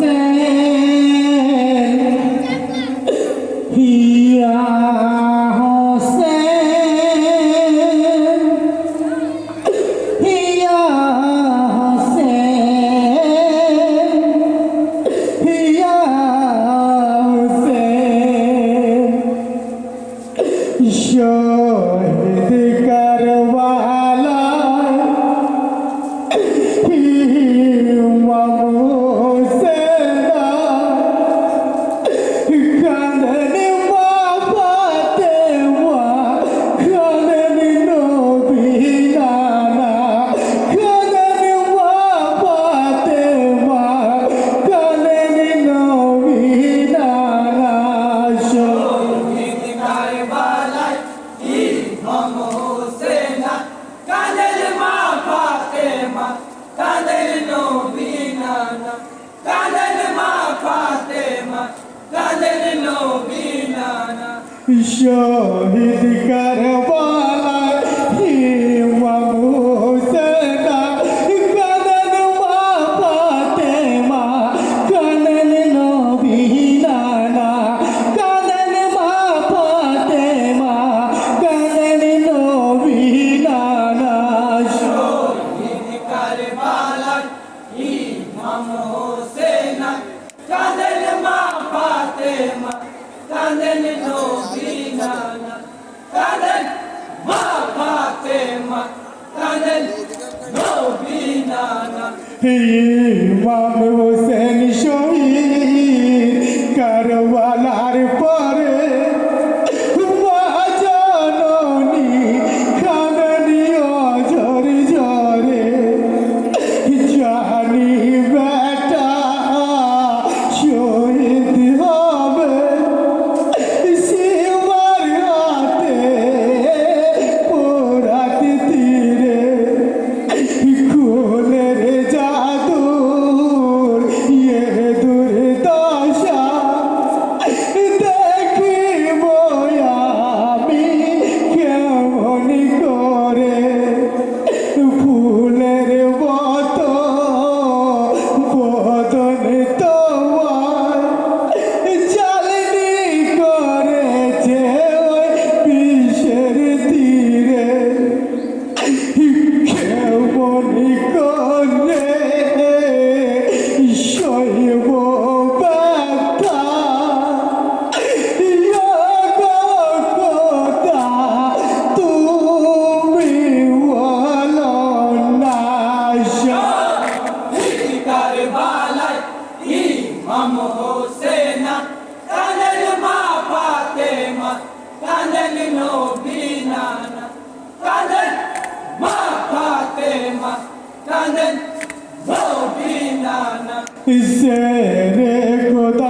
Yes, sir. শহীদ কারবালা ইমাম হোসেনা কানন মা পাতে মা কানন নবী নানা কানন মা পাতে মা কানন নবী নানা শহীদ কারবালা ইমাম হোসেনা কানন মা পাতে মা কাঁদেন নবী নানা কাঁদেন মা ফাতে মা কাঁদেন নবী নানা ইমাম হোসেন শহীদ কারবালার পর ইমাম হোসেনা কানের মা ফাতেমা কানের নবী নানা কানের মা ফাতেমা কানের নবী নানা ইসে রে খোদা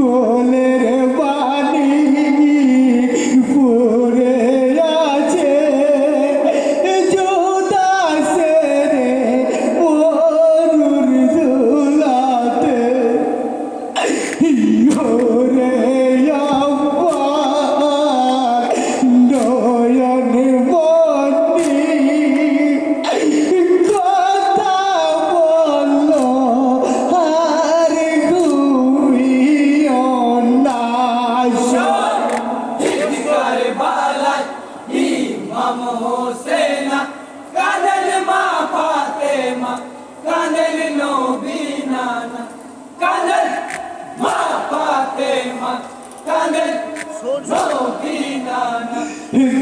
Bole.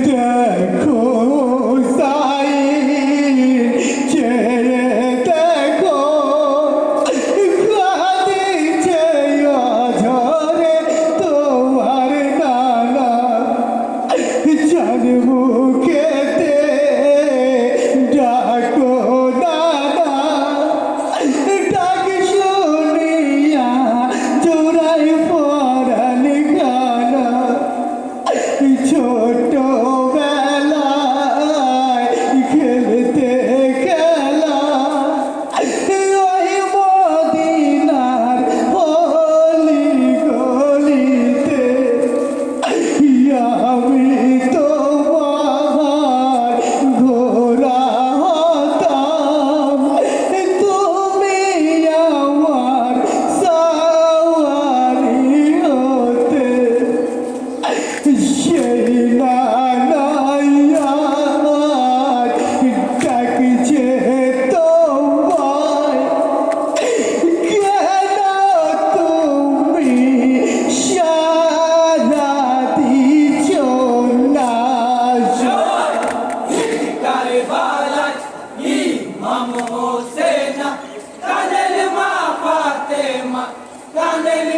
দেখো।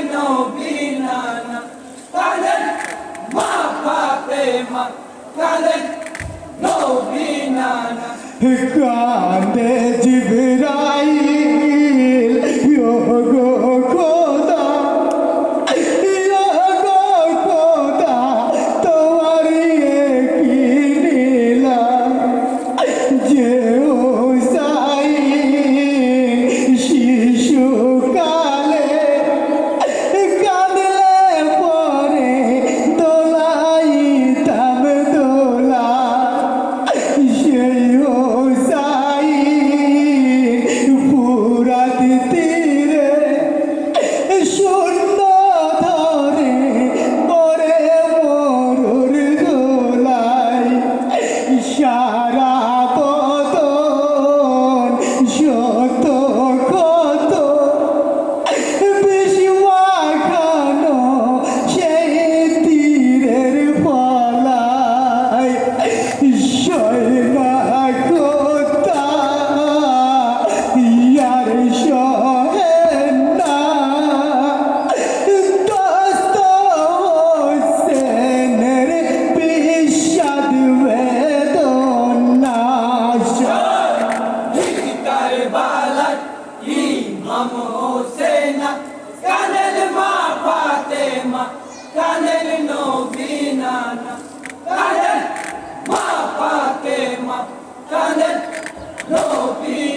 নবীনা কালেন মা ফাতেমা কালেন নবীনা কান্দে জিবরা কাদের নবী নানা কাদের মা ফাতেমা কাদের নবী